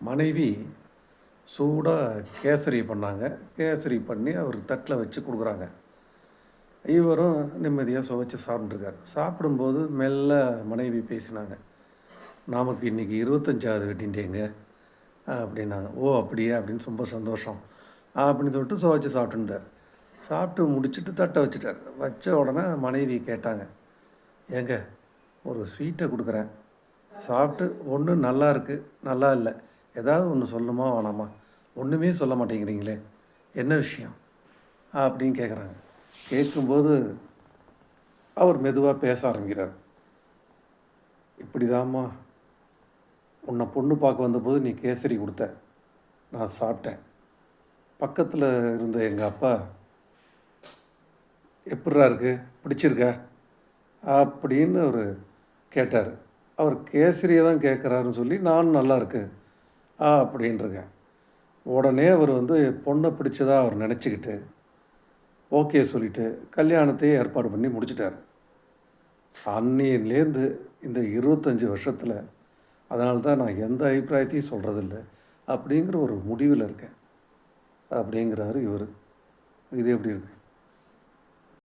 மனைவி சூடாக கேசரி பண்ணாங்க. கேசரி பண்ணி அவர் தட்டில் வச்சு கொடுக்குறாங்க. இவரும் நிம்மதியாக சுவைச்சு சாப்பிட்ருக்காரு சாப்பிடும்போது மெல்ல மனைவி பேசினாங்க. நமக்கு இன்றைக்கி இருபத்தஞ்சாவது வெட்டின்ட்டேங்க. அப்படின்னாங்க. ஓ அப்படியே? அப்படின்னு ரொம்ப சந்தோஷம். அப்படின்னு சொல்லிட்டு சுவைச்சு சாப்பிட்டுருந்தார். சாப்பிட்டு முடிச்சுட்டு தட்டை வச்சுட்டார். வச்ச உடனே மனைவி கேட்டாங்க. ஏங்க ஒரு ஸ்வீட்டை கொடுக்குறேன். சாப்பிட்டு ஒன்று நல்லா இருக்குது நல்லா இல்லை. ஏதாவது ஒன்று சொல்லணுமா வேணாமா? ஒன்றுமே சொல்ல மாட்டேங்கிறீங்களே. என்ன விஷயம்? அப்படின்னு கேட்குறாங்க கேட்கும்போது அவர் மெதுவாக பேச ஆரம்பிக்கிறார். இப்படிதாம்மா. உன்னை பொண்ணு பார்க்க வந்தபோது நீ கேசரி கொடுத்த. நான் சாப்பிட்டேன். பக்கத்தில் இருந்த எங்கள் அப்பா எப்படிரா இருக்கு? பிடிச்சிருக்கா? அப்படின்னு அவர் கேட்டார். அவர் கேசரியை தான் கேட்குறாருன்னு சொல்லி நானும் நல்லா இருக்கு ஆ அப்படின்ருக்கேன் உடனே அவர் வந்து பொண்ணை பிடிச்சதாக அவர் நினச்சிக்கிட்டு ஓகே சொல்லிவிட்டு கல்யாணத்தையே ஏற்பாடு பண்ணி முடிச்சிட்டார். அன்னியிலேருந்து இந்த இருபத்தஞ்சி வருஷத்தில் அதனால தான் நான் எந்த அபிப்பிராயத்தையும் சொல்கிறதில்ல அப்படிங்கிற ஒரு முடிவில் இருக்கேன். அப்படிங்கிறாரு இவர். இது எப்படி இருக்குது